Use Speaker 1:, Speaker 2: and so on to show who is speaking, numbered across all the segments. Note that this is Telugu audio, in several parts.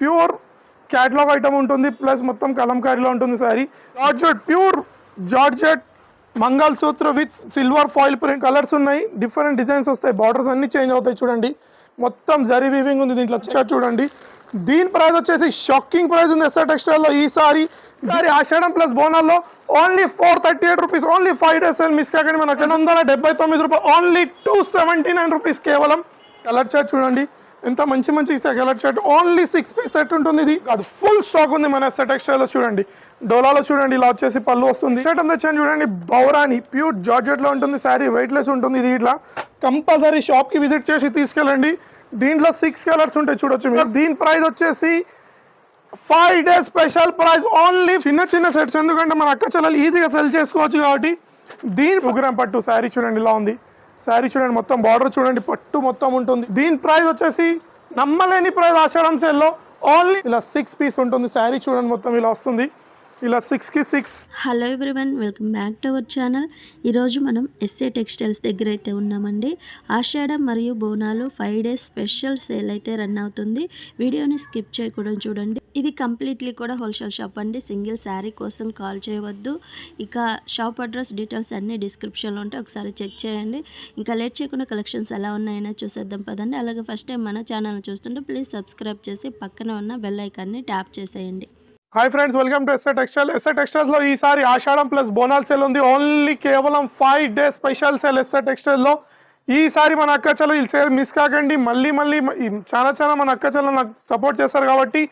Speaker 1: ప్యూర్ క్యాట్లాగ్ ఐటమ్ ఉంటుంది ప్లస్ మొత్తం కలంకారీలో ఉంటుంది sari georgette pure georgette mangalsutra with silver foil print colours ఉన్నాయి. డిఫరెంట్ డిజైన్స్ వస్తాయి. బార్డర్స్ అన్నీ చేంజ్ అవుతాయి చూడండి. మొత్తం జరీ వీవింగ్ ఉంది దీంట్లో. వచ్చారు చూడండి. దీని ప్రైస్ వచ్చేసి షాకింగ్ ప్రైస్ ఉంది ఎస్ఆర్ టెక్స్టైల్లో ఈ సారీ సారీ ఆషాఢం plus బోనాల్లో only four thirty eight rupees only five days miss కాకండి. మనకు రెండు వందల డెబ్బై తొమ్మిది రూపాయలు only two seventy nine rupees కేవలం. కలర్ చార్ట్ చూడండి. ఎంత మంచి మంచి colour shirt only six piece set ఉంటుంది ఇది. అది ఫుల్ స్టాక్ ఉంది మన సెట్ టెక్స్టైల్లో చూడండి. డోలాలో చూడండి ఇలా వచ్చేసి పళ్ళు వస్తుంది. షర్ట్ అంతా వచ్చాను చూడండి బౌరాని ప్యూర్ జార్జెట్లో ఉంటుంది శారీ వెయిట్ లెస్ ఉంటుంది ఇది ఇట్లా. కంపల్సరీ షాప్కి విజిట్ చేసి తీసుకెళ్ళండి. దీంట్లో సిక్స్ కలర్స్ ఉంటాయి చూడొచ్చు మీరు. దీని ప్రైస్ వచ్చేసి five days special price only చిన్న చిన్న సెట్స్ ఎందుకంటే మన అక్క చెల్లెలు ఈజీగా సెల్ చేసుకోవచ్చు కాబట్టి. దీని ఉగ్రం పట్టు శారీ చూడండి ఇలా ఉంది. శారీ చూడండి మొత్తం బార్డర్ చూడండి పట్టు మొత్తం ఉంటుంది. దీని ప్రైస్ వచ్చేసి నమ్మలేని ప్రైస్ ఆషాఢం సేల్లో ఓన్లీ ఇలా సిక్స్ పీస్ ఉంటుంది. శారీ చూడండి మొత్తం ఇలా వస్తుంది. ఇలా సిక్స్కి six
Speaker 2: hello everyone welcome back to our channel ఈరోజు మనం ఎస్ఏ టెక్స్టైల్స్ దగ్గర అయితే ఉన్నామండి. ఆషాఢం మరియు Bonalu five days special sale అయితే రన్ అవుతుంది. వీడియోని స్కిప్ చేయకూడదు చూడండి. ఇది కంప్లీట్లీ కూడా హోల్సేల్ షాప్ అండి. సింగిల్ శారీ కోసం కాల్ చేయవద్దు. ఇక షాప్ అడ్రస్ డీటెయిల్స్ అన్నీ డిస్క్రిప్షన్లో ఉంటే ఒకసారి చెక్ చేయండి. ఇంకా లేట్ చేయకుండా కలెక్షన్స్ ఎలా ఉన్నాయో చూసేద్దాం పదండి. అలాగే ఫస్ట్ టైం మన ఛానల్ చూస్తుంటే ప్లీజ్ సబ్స్క్రైబ్ చేసి పక్కన ఉన్న బెల్ ఐకాన్ని ట్యాప్ చేసేయండి.
Speaker 1: Hi friends welcome to SA textile SA టెక్స్టైల్స్లో ఈసారి ఆషాఢం ప్లస్ బోనాల్ సేల్ ఉంది. ఓన్లీ కేవలం five days special sale SA టెక్స్టైల్లో ఈసారి మన అక్క చెల్లెలు ఈ సేల్ మిస్ కాకండి. మళ్ళీ మళ్ళీ చాలా చాలా మన అక్క చెల్లెలు నాకు సపోర్ట్ చేస్తారు కాబట్టి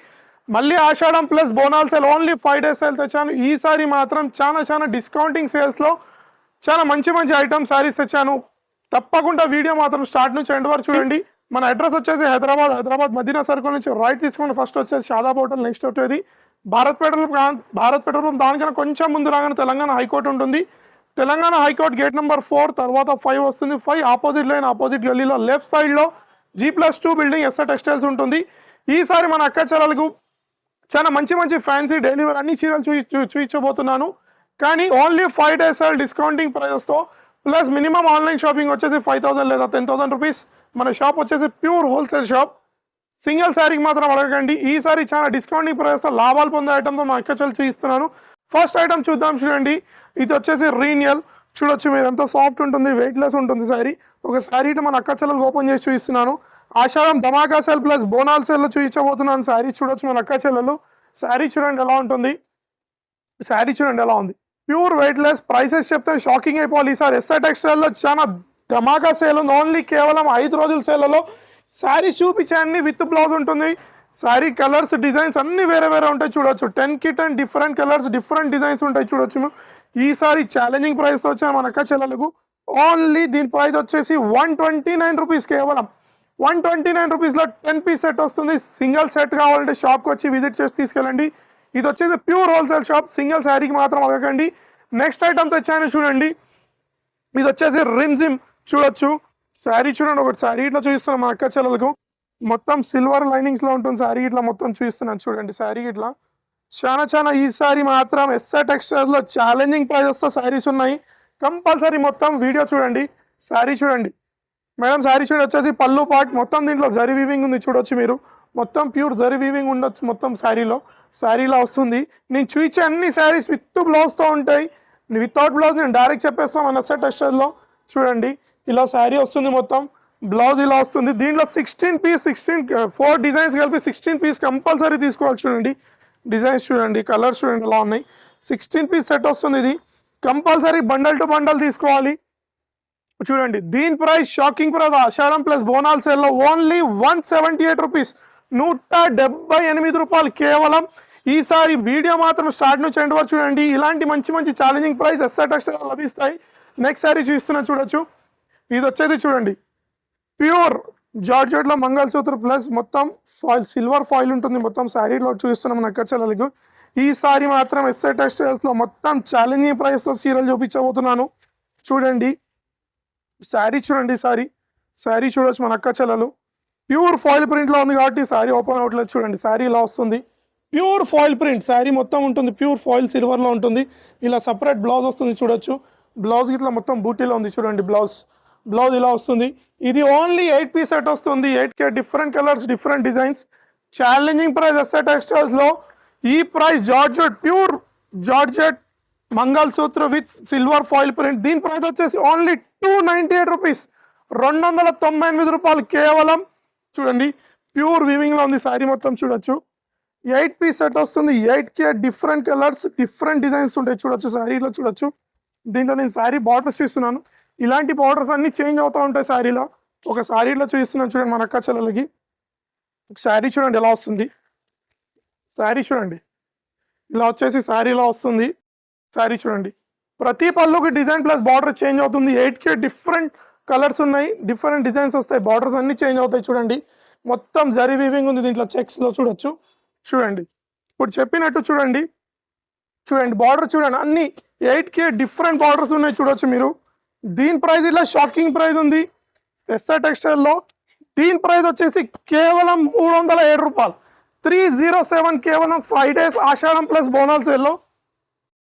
Speaker 1: మళ్ళీ Ashadam plus Bonal sale only five days sale తెచ్చాను. ఈసారి మాత్రం చాలా చాలా డిస్కౌంటింగ్ సేల్స్లో చాలా మంచి మంచి ఐటమ్ సారీస్ తెచ్చాను. తప్పకుండా వీడియో మాత్రం స్టార్ట్ నుంచి ఎండ్ వరకు చూడండి. మన అడ్రస్ వచ్చేసి హైదరాబాద్ హైదరాబాద్ మదీనా సర్కిల్ నుంచి రైట్ తీసుకుని ఫస్ట్ వచ్చేసి షాదాబ్ హోటల్ నెక్స్ట్ వచ్చేది. Bharat petrol plant Bharat petrol pump దానికన్నా కొంచెం ముందు రాగానే తెలంగాణ హైకోర్టు ఉంటుంది. Telangana high court gate number four తర్వాత ఫైవ్ వస్తుంది. ఫైవ్ ఆపోజిట్ లైన్ ఆపోజిట్ గల్లీలో లెఫ్ట్ సైడ్లో G plus two building SR textiles ఉంటుంది. ఈసారి మన అక్క చెల్లెలకు చాలా మంచి మంచి ఫ్యాన్సీ డెలివరీ అన్ని చీరలు చూయి చూ- చూపించబోతున్నాను కానీ ఓన్లీ ఫైవ్ డేస్ డిస్కౌంటింగ్ ప్రైజెస్తో ప్లస్ మినిమం ఆన్లైన్ షాపింగ్ వచ్చేసి ఫైవ్ థౌసండ్ లేదా టెన్ థౌసండ్ రూపీస్ మన షాప్ వచ్చేసి ప్యూర్ హోల్సేల్ షాప్ సింగిల్ శారీకి మాత్రం అడగండి ఈసారి చాలా డిస్కౌంటింగ్ ప్రైజెస్తో లాభాలు పొందే ఐటమ్తో మా అక్క చూపిస్తున్నాను ఫస్ట్ ఐటమ్ చూద్దాం చూడండి. ఇది వచ్చేసి రీనియల్ చూడొచ్చు మీరు ఎంతో సాఫ్ట్ ఉంటుంది వెయిట్ లెస్ ఉంటుంది శారీ ఒక శారీ మన అక్క ఓపెన్ చేసి చూపిస్తున్నాను ఆషాఢం ధమాకా సెల్ ప్లస్ బోనాల్ సెల్ చూపించబోతున్నాను శారీ చూడొచ్చు మన అక్క చెల్లెలు. శారీ చూడండి ఎలా ఉంటుంది. శారీ చూడండి ఎలా ఉంది. ప్యూర్ వెయిట్ లెస్ ప్రైసెస్ చెప్తే షాకింగ్ అయిపోవాలి ఈసారి. ఎస్ఐ టెక్స్టైల్లో చాలా ధమాకా సేల్ ఉంది. ఓన్లీ కేవలం ఐదు రోజుల సేలలో శారీ చూపించాన్ని విత్ బ్లౌజ్ ఉంటుంది. శారీ కలర్స్ డిజైన్స్ అన్ని వేరే వేరే ఉంటాయి చూడొచ్చు. టెన్కి ten different colours different designs ఉంటాయి చూడొచ్చు. ఈసారి ఛాలెంజింగ్ ప్రైస్ వచ్చిన మన అక్క చెల్లెలకు ఓన్లీ దీని ప్రైస్ వచ్చేసి వన్ ట్వంటీ నైన్ రూపీస్ కేవలం. వన్ ట్వంటీ నైన్ రూపీస్లో టెన్ పీస్ సెట్ వస్తుంది. సింగిల్ సెట్ కావాలంటే షాప్కి వచ్చి విజిట్ చేసి తీసుకెళ్ళండి. ఇది వచ్చేసి ప్యూర్ హోల్సేల్ షాప్ సింగిల్ శారీకి మాత్రం అడగండి నెక్స్ట్ ఐటమ్ తెచ్చాను చూడండి. ఇది వచ్చేసి రిమ్జిమ్ చూడొచ్చు. శారీ చూడండి ఒకటి శారీ ఇట్లా చూపిస్తున్నాం మా అక్క చెల్లెలకు. మొత్తం సిల్వర్ లైనింగ్స్లో ఉంటుంది శారీ ఇట్లా మొత్తం చూపిస్తున్నాను చూడండి శారీ ఇట్లా. చాలా చాలా ఈ సారీ మాత్రం ఎస్ఆర్ టెక్స్టైల్స్లో ఛాలెంజింగ్ ప్రైజెస్తో శారీస్ ఉన్నాయి. కంపల్సరీ మొత్తం వీడియో చూడండి. శారీ చూడండి. మేడం శారీ చూడండి వచ్చేసి పళ్ళు పాట్ మొత్తం దీంట్లో జరీ వీవింగ్ ఉంది చూడొచ్చు మీరు. మొత్తం ప్యూర్ జరీ వీవింగ్ ఉండొచ్చు మొత్తం శారీలో. శారీలో వస్తుంది. నేను చూపించే అన్ని శారీస్ విత్ బ్లౌజ్తో ఉంటాయి. వితౌట్ బ్లౌజ్ నేను డైరెక్ట్ చెప్పేస్తాం అన్న ఎస్ఆర్ టెక్స్టైల్లో. చూడండి ఇలా శారీ వస్తుంది మొత్తం. బ్లౌజ్ ఇలా వస్తుంది. దీంట్లో sixteen piece sixteen four designs కలిపి సిక్స్టీన్ పీస్ కంపల్సరీ తీసుకోవాలి చూడండి. డిజైన్స్ చూడండి కలర్స్ చూడండి ఇలా ఉన్నాయి. సిక్స్టీన్ పీస్ సెట్ వస్తుంది ఇది. కంపల్సరీ బండల్ టు బండల్ తీసుకోవాలి. చూడండి దీని price shocking price Ashadam plus Bonal సేల్లో only one seventy eight rupees నూట డెబ్బై ఎనిమిది రూపాయలు కేవలం. ఈసారి వీడియో మాత్రం స్టార్ట్ నుంచి ఎండ్ వరకు చూడండి. ఇలాంటి మంచి మంచి ఛాలెంజింగ్ ప్రైస్ ఎస్ఆర్ టెక్స్టైల్ లభిస్తాయి. నెక్స్ట్ సారీ చూస్తున్నా చూడొచ్చు. ఇది వచ్చేది చూడండి. ప్యూర్ జార్జెట్లో మంగళసూత్ర ప్లస్ మొత్తం ఫాయిల్ సిల్వర్ ఫాయిల్ ఉంటుంది. మొత్తం శారీలో చూస్తున్నాం నక్కచ్చలకు ఈ ఈసారి మాత్రం ఎస్ఐ టెక్స్టైల్స్లో మొత్తం ఛాలెంజింగ్ ప్రైస్తో సీరియల్ చూపించబోతున్నాను. చూడండి. శారీ చూడండి సారీ. శారీ చూడొచ్చు మన అక్క చెల్లెలు. ప్యూర్ ఫాయిల్ ప్రింట్లో ఉంది కాబట్టి శారీ ఓపెన్ అవ్వట్లేదు చూడండి. శారీ ఇలా వస్తుంది. Pure foil print. శారీ మొత్తం ఉంటుంది. ప్యూర్ ఫాయిల్ సిల్వర్లో ఉంటుంది. ఇలా సపరేట్ బ్లౌజ్ వస్తుంది చూడొచ్చు. బ్లౌజ్ ఇట్లా మొత్తం బూటీలో ఉంది చూడండి బ్లౌజ్. బ్లౌజ్ ఇలా వస్తుంది. ఇది ఓన్లీ ఎయిట్ పీస్ సెట్ వస్తుంది. ఎయిట్ కే different colours different designs. Challenging price SA టెక్స్టైల్స్లో ఈ price georgette pure georgette mangalsutra with silver foil print. దీని ప్రైస్ వచ్చేసి only two ninety eight rupees రెండు వందల తొంభై ఎనిమిది రూపాయలు కేవలం. చూడండి ప్యూర్ వివింగ్లో ఉంది శారీ మొత్తం చూడొచ్చు. ఎయిట్ పీస్ సెట్ వస్తుంది. ఎయిట్ కే డిఫరెంట్ కలర్స్ డిఫరెంట్ డిజైన్స్ ఉంటాయి. చూడొచ్చు శారీలో చూడొచ్చు. దీంట్లో నేను శారీ బార్డర్స్ చూస్తున్నాను. ఇలాంటి బార్డర్స్ అన్నీ చేంజ్ అవుతూ ఉంటాయి శారీలో ఒక శారీలో చూస్తున్నాను చూడండి మన అక్క చెల్లెలకి. శారీ చూడండి ఎలా వస్తుంది. శారీ చూడండి. ఇలా వచ్చేసి శారీలో వస్తుంది. శారీ చూడండి. ప్రతి పళ్ళుకి డిజైన్ ప్లస్ బార్డర్ చేంజ్ అవుతుంది. ఎయిట్ కే డిఫరెంట్ కలర్స్ ఉన్నాయి. డిఫరెంట్ డిజైన్స్ వస్తాయి. బార్డర్స్ అన్నీ చేంజ్ అవుతాయి చూడండి. మొత్తం జరీ వీవింగ్ ఉంది దీంట్లో. చెక్స్లో చూడొచ్చు. చూడండి. ఇప్పుడు చెప్పినట్టు చూడండి. చూడండి బార్డర్ చూడండి. అన్ని ఎయిట్ కే డిఫరెంట్ బార్డర్స్ ఉన్నాయి చూడొచ్చు మీరు. దీని ప్రైస్ ఇలా షాకింగ్ ప్రైస్ ఉంది. ఎస్ఆర్ టెక్స్టైల్లో దీని ప్రైస్ వచ్చేసి కేవలం మూడు వందల ఏడు రూపాయలు. త్రీ జీరో సెవెన్ కేవలం five days Ashadam plus Bonal సేల్లో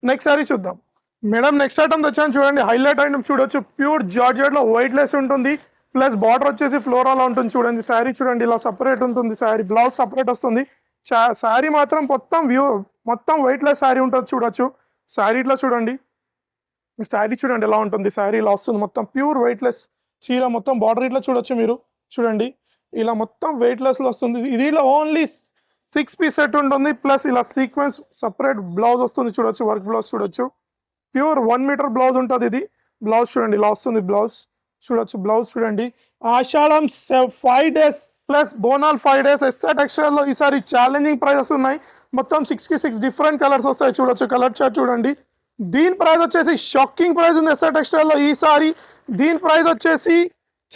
Speaker 1: నెక్స్ట్ సారీ చూద్దాం. మేడం నెక్స్ట్ ఐటమ్ వచ్చాను చూడండి. హైలైట్ ఐటమ్ చూడొచ్చు. ప్యూర్ జార్జెట్లో వైట్ లెస్ ఉంటుంది. ప్లస్ బార్డర్ వచ్చేసి ఫ్లోరాలో ఉంటుంది చూడండి. శారీ చూడండి. ఇలా సపరేట్ ఉంటుంది శారీ బ్లౌజ్ సపరేట్ వస్తుంది. శారీ మాత్రం మొత్తం వ్యూ మొత్తం వైట్ లెస్ శారీ ఉంటుంది చూడొచ్చు. శారీ ఇట్లా చూడండి. శారీ చూడండి ఎలా ఉంటుంది. శారీ ఇలా వస్తుంది మొత్తం. ప్యూర్ వెయిట్ లెస్ చీర మొత్తం బార్డర్ ఇట్లా చూడొచ్చు మీరు. చూడండి. ఇలా మొత్తం వెయిట్ లెస్లో వస్తుంది. ఇది ఇలా ఓన్లీ సిక్స్ పీస్ సెట్ ఉంటుంది. ప్లస్ ఇలా సీక్వెన్స్ సపరేట్ బ్లౌజ్ వస్తుంది చూడొచ్చు వర్క్ బ్లౌజ్ చూడొచ్చు. ప్యూర్ వన్ మీటర్ బ్లౌజ్ ఉంటుంది ఇది. బ్లౌజ్ చూడండి ఇలా వస్తుంది బ్లౌజ్ చూడొచ్చు బ్లౌజ్ చూడండి. Ashadam five days plus Bonal five days SR టెక్స్టైల్లో ఈసారి ఛాలెంజింగ్ ప్రైజెస్ ఉన్నాయి. మొత్తం సిక్స్కి సిక్స్ డిఫరెంట్ కలర్స్ వస్తాయి. చూడొచ్చు కలర్ చార్ట్ చూడండి. దీని ప్రైస్ వచ్చేసి షాకింగ్ ప్రైస్ ఉంది ఎస్ఆర్ టెక్స్టైల్లో ఈసారి. దీని ప్రైస్ వచ్చేసి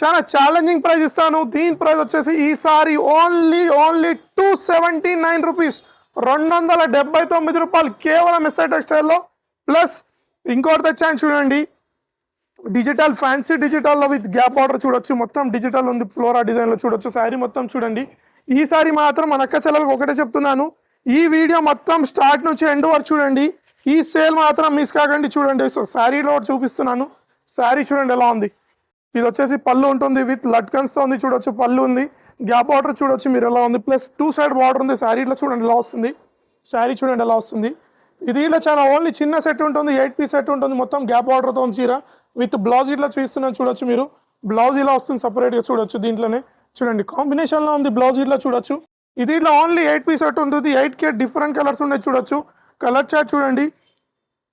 Speaker 1: చాలా ఛాలెంజింగ్ ప్రైస్ ఇస్తాను. దీని ప్రైస్ వచ్చేసి ఈసారి only only two seventy nine rupees రెండు వందల డెబ్బై తొమ్మిది రూపాయలు కేవలం ఎస్ఐ టెక్స్టైల్లో ప్లస్ ఇంకోటి తెచ్చాను చూడండి. డిజిటల్ ఫ్యాన్సీ డిజిటల్లో విత్ గ్యాప్ ఆర్డర్ చూడొచ్చు. మొత్తం డిజిటల్ ఉంది. ఫ్లోరా డిజైన్లో చూడొచ్చు. శారీ మొత్తం చూడండి. ఈ సారీ మాత్రం మన అక్క చెల్లెలకు ఒకటే చెప్తున్నాను. ఈ వీడియో మొత్తం స్టార్ట్ నుంచి ఎండ్ వరకు చూడండి. ఈ సేల్ మాత్రం మిస్ కాకండి చూడండి. సో శారీలో చూపిస్తున్నాను. శారీ చూడండి ఎలా ఉంది. ఇది వచ్చేసి పళ్ళు ఉంటుంది విత్ లట్కన్స్తో ఉంది చూడొచ్చు పళ్ళు ఉంది. గ్యాప్ బార్డర్ చూడొచ్చు మీరు ఎలా ఉంది. ప్లస్ టూ సైడ్ బార్డర్ ఉంది శారీ ఇట్లా చూడండి ఎలా వస్తుంది. శారీ చూడండి ఎలా వస్తుంది. ఇది ఇలా చాలా ఓన్లీ చిన్న సెట్ ఉంటుంది ఎయిట్ పీస్ సెట్ ఉంటుంది మొత్తం గ్యాప్ బార్డర్తో చీర. విత్ బ్లౌజ్ ఇట్లా చూస్తున్నాను చూడొచ్చు మీరు. బ్లౌజ్ ఇలా వస్తుంది సపరేట్గా చూడొచ్చు దీంట్లోనే. చూడండి కాంబినేషన్లో ఉంది బ్లౌజ్ ఇట్లా చూడొచ్చు. ఇది ఇట్లా ఓన్లీ ఎయిట్ పీస్ సెట్ ఉంటుంది ఎయిట్ కే డిఫరెంట్ కలర్స్ ఉన్నాయి చూడొచ్చు. కలర్ చార్ట్ చూడండి.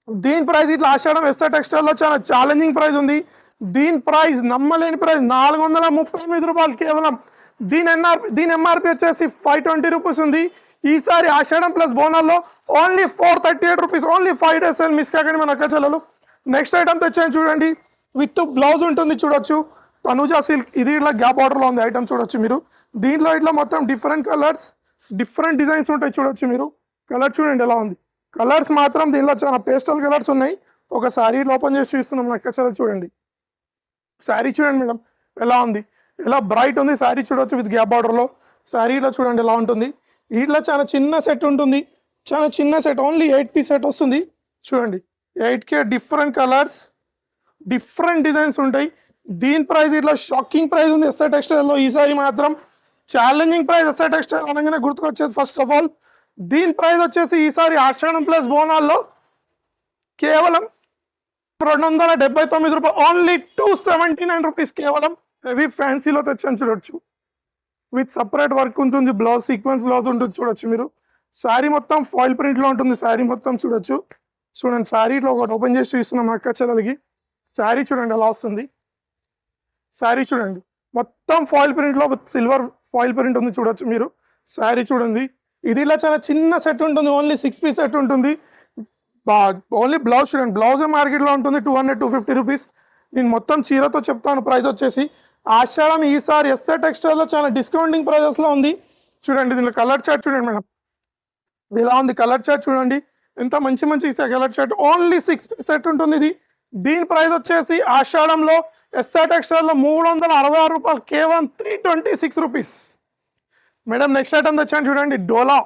Speaker 1: దీని ప్రైస్ ఇట్లా ఆషాఢం ఎస్ఆర్ టెక్స్టైల్లో చాలా ఛాలెంజింగ్ ప్రైస్ ఉంది. దీని ప్రైస్ నమ్మలేని ప్రైస్ నాలుగు వందల ముప్పై ఎనిమిది రూపాయలు కేవలం. దీని ఎన్ఆర్పి దీని ఎంఆర్పి వచ్చేసి ఫైవ్ ట్వంటీ రూపీస్ ఉంది. ఈసారి ఆషాఢం plus బోనాల్లో only four thirty eight rupees only five days miss కాకండి మన అక్క చెల్లెలు నెక్స్ట్ ఐటమ్ తెచ్చాను చూడండి. విత్ బ్లౌజ్ ఉంటుంది చూడొచ్చు. తనుజా సిల్క్ ఇది ఇట్లా గ్యాప్ ఆర్డర్లో ఉంది ఐటమ్ చూడొచ్చు మీరు. దీంట్లో ఇట్లా మొత్తం డిఫరెంట్ కలర్స్ డిఫరెంట్ డిజైన్స్ ఉంటాయి చూడొచ్చు మీరు. కలర్ చూడండి ఎలా ఉంది. కలర్స్ మాత్రం దీనిలో చాలా పేస్టల్ కలర్స్ ఉన్నాయి. ఒక శారీ ఓపెన్ చేసి చూస్తున్నాం నాకు చూడండి. శారీ చూడండి మేడం ఎలా ఉంది? ఎలా బ్రైట్ ఉంది? శారీ చూడవచ్చు విత్ గ్యాప్ బార్డర్లో శారీలో చూడండి ఎలా ఉంటుంది. వీటిలో చాలా చిన్న సెట్ ఉంటుంది. చాలా చిన్న set only eight piece set వస్తుంది. చూడండి ఎయిట్ కే డిఫరెంట్ కలర్స్ డిఫరెంట్ డిజైన్స్ ఉంటాయి. దీని ప్రైస్ ఇట్లా షాకింగ్ ప్రైస్ ఉంది. ఎస్ఆర్ టెక్స్టైల్లో ఈసారి మాత్రం ఛాలెంజింగ్ ప్రైస్ ఎస్ఆర్ టెక్స్టైల్ అనగానే గుర్తుకొచ్చేది ఫస్ట్ ఆఫ్ ఆల్ దీని ప్రైస్ వచ్చేసి ఈసారి ఆషాఢం ప్లస్ బోనాల్లో కేవలం రెండు వందల డెబ్బై తొమ్మిది రూపాయలు. Only two seventy nine rupees కేవలం హెవీ ఫ్యాన్సీలో తెచ్చాను చూడొచ్చు. విత్ సపరేట్ వర్క్ ఉంటుంది బ్లౌజ్ సీక్వెన్స్ బ్లౌజ్ ఉంటుంది చూడొచ్చు మీరు. శారీ మొత్తం ఫాయిల్ ప్రింట్లో ఉంటుంది శారీ మొత్తం చూడొచ్చు. చూడండి శారీలో ఒకటి ఓపెన్ చేసి చూస్తున్నాం అక్క చెల్లెలకి. శారీ చూడండి అలా వస్తుంది? శారీ చూడండి. మొత్తం ఫాయిల్ ప్రింట్లో విత్ సిల్వర్ ఫాయిల్ ప్రింట్ ఉంది చూడొచ్చు మీరు. శారీ చూడండి. ఇది ఇలా చాలా చిన్న సెట్ ఉంటుంది ఓన్లీ సిక్స్ పీస్ సెట్ ఉంటుంది. ఓన్లీ బ్లౌజ్ చూడండి బ్లౌజే మార్కెట్లో ఉంటుంది two hundred two fifty rupees నేను మొత్తం చీరతో చెప్తాను ప్రైస్ వచ్చేసి. ఆషాఢం ఈసారి ఎస్ఏ టెక్స్టైల్లో చాలా డిస్కౌంటింగ్ ప్రైజెస్లో ఉంది. చూడండి దీనిలో కలర్ చార్ట్ చూడండి మేడం. ఇలా ఉంది కలర్ చార్ట్ చూడండి. ఎంత మంచి మంచి colour chart only six piece set ఉంటుంది ఇది. దీని ప్రైస్ వచ్చేసి ఆషాఢంలో ఎస్ఆర్ టెక్స్టైల్లో మూడు వందల అరవై ఆరు రూపాయలు కేవలం three twenty six rupees madam next item తెచ్చాను చూడండి డోలా.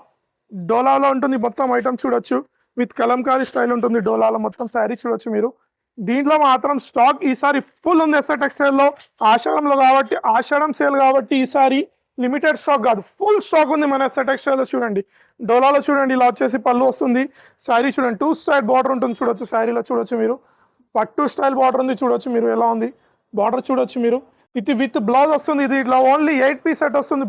Speaker 1: డోలాలో ఉంటుంది మొత్తం ఐటమ్ చూడొచ్చు. విత్ కలంకారీ స్టైల్ ఉంటుంది డోలాలో మొత్తం శారీ చూడొచ్చు మీరు. దీంట్లో మాత్రం స్టాక్ ఈసారి ఫుల్ ఉంది ఎస్ఆర్ టెక్స్టైల్లో ఆషాఢంలో కాబట్టి ఆషాఢం సేల్ కాబట్టి ఈసారి లిమిటెడ్ స్టాక్ కాదు ఫుల్ స్టాక్ ఉంది మన ఎస్ఆర్ టెక్స్టైల్లో చూడండి. డోలాలో చూడండి ఇలా వచ్చేసి పళ్ళు వస్తుంది. శారీ చూడండి టూ సైడ్ బార్డర్ ఉంటుంది చూడొచ్చు శారీలో చూడొచ్చు మీరు. పట్టు స్టైల్ బార్డర్ ఉంది చూడొచ్చు మీరు ఎలా ఉంది? బార్డర్ చూడొచ్చు మీరు. ఇది విత్ బ్లౌజ్ వస్తుంది ఇది ఇట్లా ఓన్లీ ఎయిట్ పీస్ సెట్ వస్తుంది.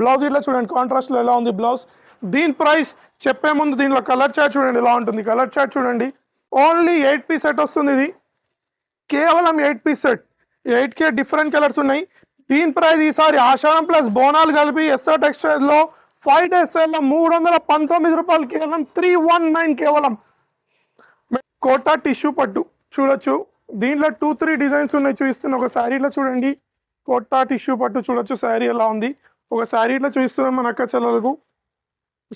Speaker 1: బ్లౌజ్ ఇట్లా చూడండి కాంట్రాస్ట్లో ఎలా ఉంది బ్లౌజ్? దీని ప్రైస్ చెప్పే ముందు దీనిలో కలర్ చార్ట్ చూడండి ఎలా ఉంటుంది? కలర్ చార్ట్ చూడండి. ఓన్లీ ఎయిట్ పీస్ సెట్ వస్తుంది ఇది. కేవలం ఎయిట్ పీస్ సెట్ ఎయిట్ కే డిఫరెంట్ కలర్స్ ఉన్నాయి. దీని ప్రైస్ ఈసారి ఆషారం ప్లస్ బోనాలు కలిపి ఎస్ఆర్ టెక్స్టైల్లో ఫైవ్ డేస్ సేల్లో మూడు వందల పంతొమ్మిది రూపాయలు కేవలం త్రీ వన్ నైన్ కేవలం. కోటా టిష్యూ పట్టు. చూడొచ్చు. దీంట్లో టూ త్రీ డిజైన్స్ ఉన్నాయి చూపిస్తున్న ఒక శారీలో చూడండి. కోటా టిష్యూ పట్టు చూడొచ్చు. శారీ ఎలా ఉంది? ఒక శారీలో చూపిస్తున్నాం మన అక్క చెల్లెలకు.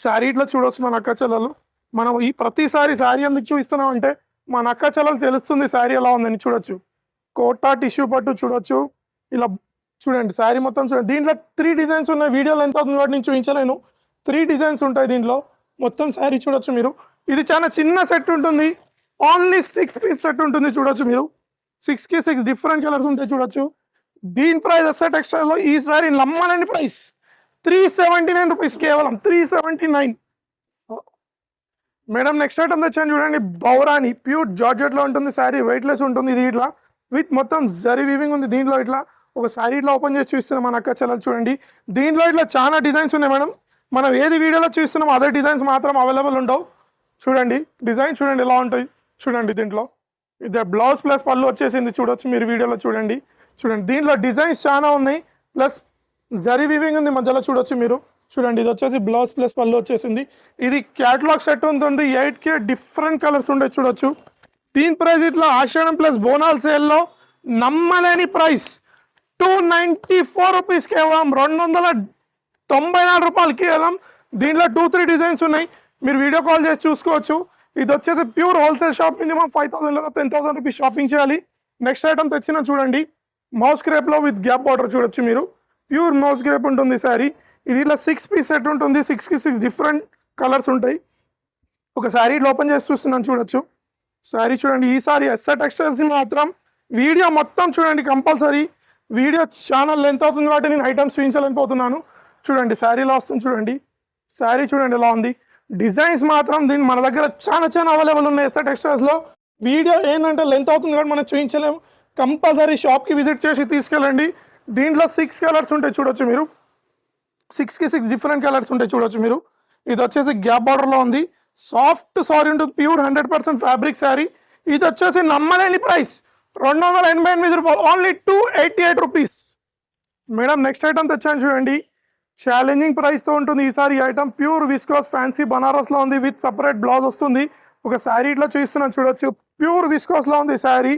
Speaker 1: శారీలో చూడవచ్చు మన అక్క చెల్లెలు. మనం ఈ ప్రతిసారి శారీ ఎందుకు చూపిస్తున్నాం అంటే మన అక్క చెల్లెలు తెలుస్తుంది శారీ ఎలా ఉందని చూడొచ్చు. కోటా టిష్యూ పట్టు చూడొచ్చు. ఇలా చూడండి శారీ మొత్తం చూడండి. దీంట్లో త్రీ డిజైన్స్ ఉన్నాయి. వీడియోలు ఎంత అవుతుంది వాటి చూపించలేను. త్రీ డిజైన్స్ ఉంటాయి దీంట్లో. మొత్తం శారీ చూడొచ్చు మీరు. ఇది చాలా చిన్న సెట్ ఉంటుంది. ఓన్లీ సిక్స్ పీస్ సెట్ ఉంటుంది చూడొచ్చు మీరు. సిక్స్కి సిక్స్ డిఫరెంట్ కలర్స్ ఉంటాయి చూడొచ్చు. దీని ప్రైస్ ఎస్ఆర్ టెక్స్టైల్లో ఈ సారీ నమ్మలేని price three seventy nine rupees కేవలం three seventy nine. Madam next item తెచ్చాను చూడండి. బౌరాని ప్యూర్ జార్జెట్లో ఉంటుంది శారీ వెయిట్లెస్ ఉంటుంది ఇది ఇట్లా. విత్ మొత్తం జరీ వీవింగ్ ఉంది దీంట్లో ఇట్లా. ఒక శారీ ఇట్లా ఓపెన్ చేసి చూస్తున్నాం మన అక్క చెల్లెలు చూడండి. దీంట్లో ఇట్లా చాలా డిజైన్స్ ఉన్నాయి మేడం. మనం ఏది వీడియోలో చూస్తున్నామో అదే డిజైన్స్ మాత్రం అవైలబుల్ ఉండవు. చూడండి. డిజైన్ చూడండి ఎలా ఉంటాయి. చూడండి దీంట్లో. ఇది బ్లౌజ్ ప్లస్ పళ్ళు వచ్చేసింది. చూడొచ్చు మీరు వీడియోలో చూడండి. చూడండి. దీంట్లో డిజైన్స్ చాలా ఉన్నాయి. ప్లస్ జరీ వివింగ్ ఉంది మధ్యలో చూడొచ్చు మీరు. చూడండి ఇది వచ్చేసి బ్లౌజ్ ప్లస్ పళ్ళు వచ్చేసింది. ఇది క్యాటలాగ్ సెట్ ఉంటుంది. ఎయిట్ కే డిఫరెంట్ కలర్స్ ఉండే చూడొచ్చు. దీని ప్రైస్ ఇట్లా ఆషాఢం ప్లస్ బోనాల్ సేల్లో నమ్మలేని price two ninety four rupees కేవలం రెండు వందల తొంభై నాలుగు రూపాయలు కేవలం. దీంట్లో టూ త్రీ డిజైన్స్ ఉన్నాయి. మీరు వీడియో కాల్ చేసి చూసుకోవచ్చు. ఇది వచ్చేసి pure wholesale shop minimum five thousand లేదా టెన్ థౌసండ్ రూపీస్ షాపింగ్ చేయాలి. నెక్స్ట్ ఐటమ్ తెచ్చిన చూడండి. మౌస్ క్రేప్లో విత్ గ్యాప్ బార్డర్ చూడొచ్చు మీరు. ప్యూర్ మౌస్ గ్రేప్ ఉంటుంది శారీ ఇది ఇట్లా సిక్స్ పీస్ సెట్ ఉంటుంది. సిక్స్కి సిక్స్ డిఫరెంట్ కలర్స్ ఉంటాయి. ఒక శారీ ఓపెన్ చేసి చూస్తున్నాను చూడొచ్చు. శారీ చూడండి ఈ సారీ ఎస్ఆర్ టెక్స్టైల్స్ మాత్రం వీడియో మొత్తం చూడండి కంపల్సరీ. వీడియో ఛానల్ లెంత్ అవుతుంది కాబట్టి నేను ఐటమ్స్ చూపించలేకపోతున్నాను. చూడండి శారీలో వస్తుంది చూడండి. శారీ చూడండి ఎలా ఉంది? డిజైన్స్ మాత్రం దీని మన దగ్గర చాలా చాలా అవైలబుల్ ఉన్నాయి ఎస్ఆర్ టెక్స్టైల్స్లో వీడియో ఏంటంటే లెంత్ అవుతుంది కాబట్టి మనం చూపించలేము. కంపల్సరీ షాప్కి విజిట్ చేసి తీసుకెళ్ళండి. దీంట్లో సిక్స్ కలర్స్ ఉంటాయి చూడొచ్చు మీరు. సిక్స్కి సిక్స్ డిఫరెంట్ కలర్స్ ఉంటాయి చూడొచ్చు మీరు. ఇది వచ్చేసి గ్యాప్ బార్డర్లో ఉంది. సాఫ్ట్ సారీ ఉంటుంది pure hundred percent fabric sari ఇది వచ్చేసి నమ్మలేని ప్రైస్ రెండు వందల ఎనభై ఎనిమిది రూపాయలు only two eighty eight rupees madam next item తెచ్చాను చూడండి. ఛాలెంజింగ్ ప్రైస్తో ఉంటుంది ఈసారి ఈ ఐటమ్ ప్యూర్ విస్కోస్ ఫ్యాన్సీ బనారస్లో ఉంది విత్ సపరేట్ బ్లౌజ్ వస్తుంది. ఒక శారీ ఇట్లా చూస్తున్నాను చూడొచ్చు. ప్యూర్ విస్కోస్లో ఉంది శారీ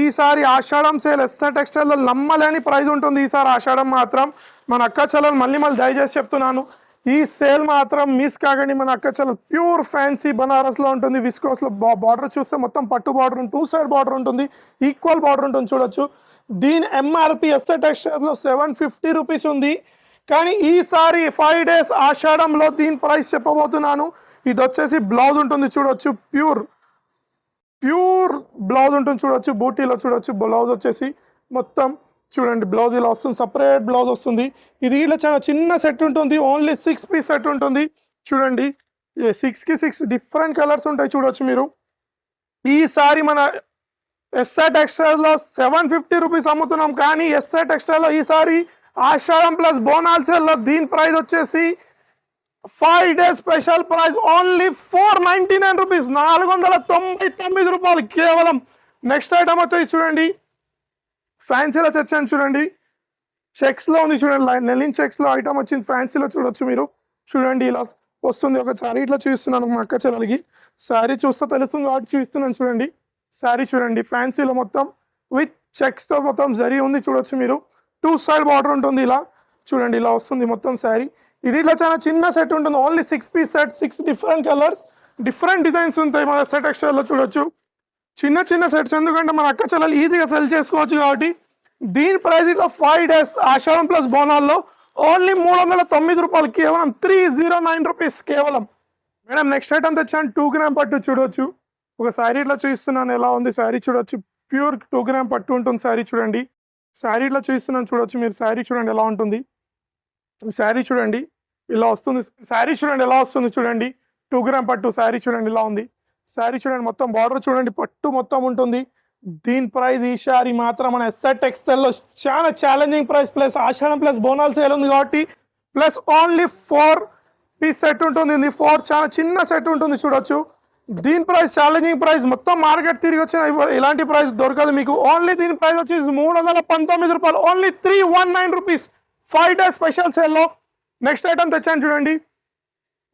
Speaker 1: ఈసారి ఆషాఢం సేల్ ఎస్ఆర్ టెక్స్టైల్లో నమ్మలేని ప్రైజ్ ఉంటుంది. ఈసారి ఆషాఢం మాత్రం మన అక్క చెల్లెలు మళ్ళీ మళ్ళీ దయచేసి చెప్తున్నాను. ఈ సేల్ మాత్రం మిస్ కాకండి. మన అక్క చెల్లెలు ప్యూర్ ఫ్యాన్సీ బనారస్లో ఉంటుంది. విస్కోస్లో బా బార్డర్ చూస్తే మొత్తం పట్టు బార్డర్ టూ సైడ్ బార్డర్ ఉంటుంది. ఈక్వల్ బార్డర్ ఉంటుంది చూడొచ్చు. దీని MRP SR textiles seven fifty rupees ఉంది. కానీ ఈసారి ఫైవ్ డేస్ ఆషాఢంలో దీని ప్రైస్ చెప్పబోతున్నాను. ఇది వచ్చేసి బ్లౌజ్ ఉంటుంది చూడొచ్చు. ప్యూర్ ప్యూర్ బ్లౌజ్ ఉంటుంది చూడొచ్చు బూటీలో చూడొచ్చు బ్లౌజ్ వచ్చేసి మొత్తం చూడండి బ్లౌజ్ ఇలా వస్తుంది సపరేట్ బ్లౌజ్ వస్తుంది. ఇది ఇలా చాలా చిన్న సెట్ ఉంటుంది ఓన్లీ సిక్స్ పీస్ సెట్ ఉంటుంది. చూడండి సిక్స్కి సిక్స్ డిఫరెంట్ కలర్స్ ఉంటాయి చూడొచ్చు మీరు. ఈసారి మన ఎస్ఆర్ టెక్స్టైల్లో సెవెన్ ఫిఫ్టీ రూపీస్ అమ్ముతున్నాం కానీ ఎస్ఆర్ టెక్స్టైల్లో ఈసారి ఆషాఢం ప్లస్ బోనాల్ సేల్లో దీని ప్రైస్ వచ్చేసి five days special price only four ninety nine rupees. నాలుగు వందల తొంభై తొమ్మిది రూపాయలు కేవలం. నెక్స్ట్ ఐటమ్ వచ్చేసి చూడండి. ఫ్యాన్సీలో తెచ్చాను చూడండి. చెక్స్లో ఉంది చూడండి. నెలిన్ చెక్స్లో ఐటమ్ వచ్చింది. ఫ్యాన్సీలో చూడొచ్చు మీరు. చూడండి ఇలా వస్తుంది ఒక శారీ ఇట్లా చూస్తున్నాను మా అక్క చెల్లెలకి. శారీ చూస్తే తెలుస్తుంది కాబట్టి చూస్తున్నాను చూడండి. శారీ చూడండి. ఫ్యాన్సీలో మొత్తం విత్ చెక్స్తో మొత్తం జరీ ఉంది. చూడొచ్చు మీరు. టూ సైడ్ బార్డర్ ఉంటుంది ఇలా. చూడండి ఇలా వస్తుంది మొత్తం శారీ ఇది ఇట్లా చాలా చిన్న సెట్ ఉంటుంది. Only six piece set six different colours different designs ఉంటాయి మన సెట్ ఎక్స్ట్రాలో చూడొచ్చు. చిన్న చిన్న సెట్స్ ఎందుకంటే మన అక్క చెల్లెలు ఈజీగా సెల్ చేసుకోవచ్చు కాబట్టి దీని ప్రైస్ ఇట్లా ఫైవ్ డేస్ ఆషాఢం ప్లస్ బోనాల్లో ఓన్లీ మూడు వందల తొమ్మిది రూపాయలు కేవలం త్రీ జీరో నైన్ రూపీస్ కేవలం. మేడం నెక్స్ట్ ఐటమ్ తెచ్చాను టూ గ్రామ్ పట్టు చూడొచ్చు. ఒక శారీ ఇట్లా చూపిస్తున్నాను ఎలా ఉంది శారీ చూడొచ్చు. ప్యూర్ టూ గ్రామ్ పట్టు ఉంటుంది శారీ చూడండి. శారీ ఇట్లా చూస్తున్నాను చూడొచ్చు మీరు శారీ చూడండి ఎలా ఉంటుంది. శారీ చూడండి ఇలా వస్తుంది. శారీ చూడండి ఎలా వస్తుంది చూడండి. టూ గ్రామ్ పట్టు శారీ చూడండి ఇలా ఉంది. శారీ చూడండి మొత్తం బార్డర్ చూడండి పట్టు మొత్తం ఉంటుంది. దీని ప్రైస్ ఈ శారీ మాత్రం మన ఎస్ఆర్ టెక్స్టైల్లో చాలా challenging price plus Ashadam plus Bonal sale ఉంది కాబట్టి plus only four piece set ఉంటుంది. ఇది ఫోర్ చాలా చిన్న సెట్ ఉంటుంది చూడొచ్చు. దీని ప్రైస్ ఛాలెంజింగ్ ప్రైస్ మొత్తం మార్కెట్ తిరిగి వచ్చిన ఇలాంటి ప్రైస్ దొరకదు మీకు. ఓన్లీ దీని ప్రైస్ వచ్చేసి మూడు వందల పంతొమ్మిది రూపాయలు. Only three one nine rupees five days special సేల్లో నెక్స్ట్ ఐటమ్ తెచ్చాను చూడండి.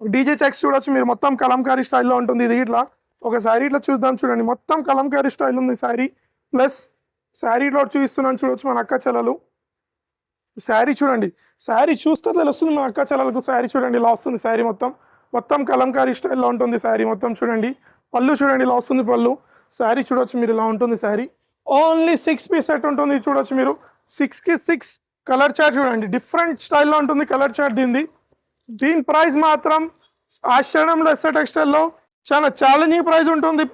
Speaker 1: డీజే చెక్స్ చూడొచ్చు మీరు మొత్తం కలంకారీ స్టైల్లో ఉంటుంది ఇది ఇట్లా. ఒక శారీ ఇట్లా చూద్దాం చూడండి మొత్తం కలంకారీ స్టైల్ ఉంది శారీ. ప్లస్ శారీలో చూపిస్తున్నాను చూడొచ్చు మన అక్క చెల్లెలు. శారీ చూడండి శారీ చూస్తే తెలుస్తుంది మన అక్క చెల్లెలకు శారీ చూడండి ఇలా వస్తుంది శారీ మొత్తం. మొత్తం కలంకారీ స్టైల్లో ఉంటుంది శారీ మొత్తం చూడండి. పళ్ళు చూడండి ఇలా వస్తుంది పళ్ళు. శారీ చూడొచ్చు మీరు ఇలా ఉంటుంది sari. Only six piece set ఉంటుంది చూడొచ్చు మీరు. సిక్స్కి సిక్స్ కలర్ చార్ట్ చూడండి. డిఫరెంట్ స్టైల్లో ఉంటుంది కలర్ చార్ట్ దీనిది. దీని ప్రైస్ మాత్రం ఆశ్చర్యంలో ఎస్ఏ టెక్స్టైల్లో చాలా ఛాలెంజింగ్ ప్రైస్ ఉంటుంది.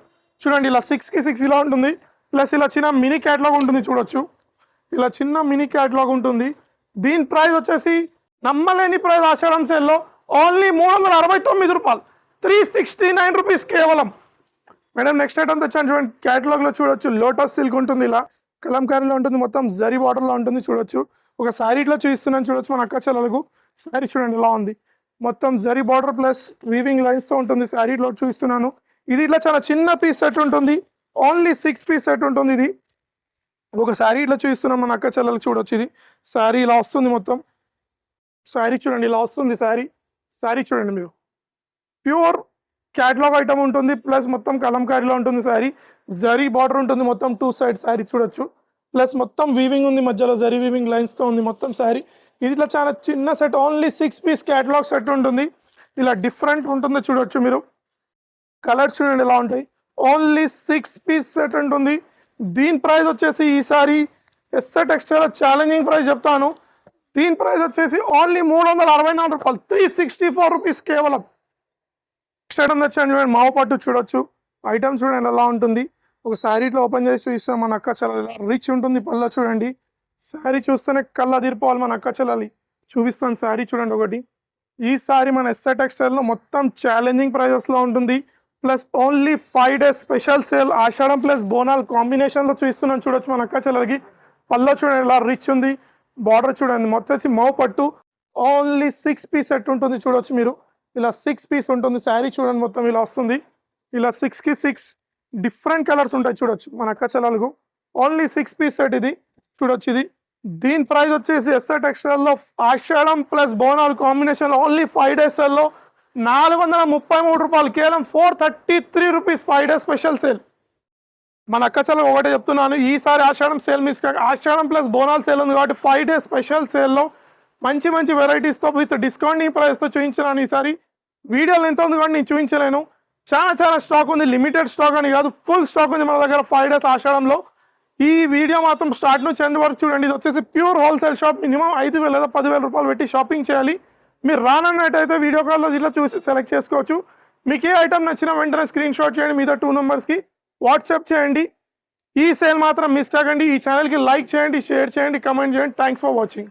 Speaker 1: చూడండి ఇలా సిక్స్కి సిక్స్ ఇలా ఉంటుంది. ప్లస్ ఇలా చిన్న మినీ క్యాట్లాగ్ ఉంటుంది చూడొచ్చు. ఇలా చిన్న మినీ క్యాట్లాగ్ ఉంటుంది. దీని ప్రైస్ వచ్చేసి నమ్మలేని ప్రైస్ ఆషాఢం సేల్లో. ఓన్లీ మూడు వందల అరవై తొమ్మిది రూపాయలు. త్రీ సిక్స్టీ నైన్ రూపీస్ కేవలం. మేడం నెక్స్ట్ ఐటమ్ తెచ్చాను చూడండి. క్యాటలాగ్లో చూడొచ్చు. లోటస్ సిల్క్ ఉంటుంది ఇలా. కలంకారీలో ఉంటుంది మొత్తం జరీ బార్డర్లో ఉంటుంది చూడొచ్చు. ఒక శారీ ఇట్లా చూపిస్తున్నాను చూడొచ్చు మన అక్క చెల్లెలకు. శారీ చూడండి ఇలా ఉంది. మొత్తం జరీ బార్డర్ ప్లస్ వీవింగ్ లైన్స్తో ఉంటుంది శారీ ఇట్లా చూపిస్తున్నాను. ఇది ఇట్లా చాలా చిన్న పీస్ సెట్ ఉంటుంది. ఓన్లీ సిక్స్ పీస్ సెట్ ఉంటుంది ఇది. ఒక శారీ ఇట్లా చూపిస్తున్నాం మన అక్క చెల్లెలకు చూడొచ్చు ఇది. శారీ ఇలా వస్తుంది మొత్తం. శారీ చూడండి ఇలా వస్తుంది శారీ. శారీ చూడండి మీరు. ప్యూర్ క్యాట్లాగ్ ఐటమ్ ఉంటుంది ప్లస్ మొత్తం కలంకారీలో ఉంటుంది శారీ. జరీ బార్డర్ ఉంటుంది మొత్తం టూ సైడ్ శారీ చూడొచ్చు. ప్లస్ మొత్తం వీవింగ్ ఉంది మధ్యలో జరీ వీవింగ్ లైన్స్తో ఉంది మొత్తం శారీ. ఇది ఇట్లా చాలా చిన్న set only six piece catalogue set ఉంటుంది. ఇలా డిఫరెంట్ ఉంటుంది చూడొచ్చు మీరు. కలర్స్ చూడండి ఎలా ఉంటాయి. ఓన్లీ సిక్స్ పీస్ సెట్ ఉంటుంది. దీని ప్రైస్ వచ్చేసి ఈసారి ఎస్ఆర్ టెక్స్టైల్ ఛాలెంజింగ్ ప్రైస్ చెప్తాను. దీని ప్రైస్ వచ్చేసి ఓన్లీ మూడు వందల అరవై నాలుగు రూపాయలు. త్రీ సిక్స్టీ ఫోర్ రూపీస్ కేవలం. నెక్స్ట్ ఐటమ్ తెచ్చాను మావ పట్టు చూడొచ్చు. ఐటమ్ చూడండి ఎలా ఉంటుంది. ఒక శారీ ఇట్లా ఓపెన్ చేసి చూస్తాం మన అక్క చెల్లెలి రిచ్ ఉంటుంది పళ్ళ చూడండి. శారీ చూస్తేనే కళ్ళ తీరిపోవాలి మన అక్క చెల్లెలి. చూపిస్తాను శారీ చూడండి ఒకటి. ఈ సారీ మన ఎస్ఐ టెక్స్టైల్లో మొత్తం ఛాలెంజింగ్ ప్రైజెస్లో ఉంటుంది. Plus only five days special sale Ashadam plus Bonal కాంబినేషన్లో చూస్తున్నాను చూడొచ్చు మన అక్క చెల్లెలకి. పళ్ళ చూడండి ఇలా రిచ్ ఉంది. బార్డర్ చూడండి మొత్తం వచ్చి మౌ పట్టు. ఓన్లీ సిక్స్ పీస్ సెట్ ఉంటుంది చూడొచ్చు మీరు. ఇలా సిక్స్ పీస్ ఉంటుంది శారీ చూడండి మొత్తం ఇలా వస్తుంది. ఇలా సిక్స్కి సిక్స్ డిఫరెంట్ కలర్స్ ఉంటాయి చూడొచ్చు. మన అక్క చెల్లెలకు ఓన్లీ సిక్స్ పీస్ సెట్ ఇది చూడొచ్చు ఇది. దీని ప్రైస్ వచ్చేసి ఎస్ఆర్ టెక్స్టైల్లో ఆషాఢం ప్లస్ బోనాల్ కాంబినేషన్లో ఓన్లీ ఫైవ్ డేస్లో నాలుగు వందల ముప్పై మూడు రూపాయలు కేవలం four thirty three rupees five days special sale మన అక్క చెల్లెలు ఒకటే చెప్తున్నాను ఈసారి ఆషాఢం సేల్ మిస్ కాక ఆషాఢం ప్లస్ బోనాల్ సేల్ ఉంది కాబట్టి ఫైవ్ డేస్ స్పెషల్ సేల్లో మంచి మంచి వెరైటీస్తో విత్ డిస్కౌంటింగ్ ప్రైస్తో చూపించినాను ఈసారి. వీడియోలు ఎంత ఉంది కాబట్టి నేను చూపించలేను. చాలా చాలా స్టాక్ ఉంది. లిమిటెడ్ స్టాక్ అని కాదు ఫుల్ స్టాక్ ఉంది మన దగ్గర ఫైవ్ డేస్ ఆషాఢంలో. ఈ వీడియో మాత్రం స్టార్ట్ నుంచి ఎండ్ వరకు చూడండి. ఇది వచ్చేసి ప్యూర్ హోల్సేల్ షాప్ మినిమం ఐదు వేల లేదా పదివేల రూపాయలు పెట్టి షాపింగ్ చేయాలి. మీరు రానన్నట్టయితే వీడియో కాల్లో ఇట్లా చూసి సెలెక్ట్ చేసుకోవచ్చు. మీకు ఏ ఐటమ్ నచ్చిన వెంటనే స్క్రీన్ షాట్ చేయండి. మీద టూ నెంబర్స్కి వాట్సాప్ చేయండి. ఈ సేల్ మాత్రం మిస్ కాకండి. ఈ ఛానల్కి లైక్ చేయండి షేర్ చేయండి కమెంట్ చేయండి. Thanks for watching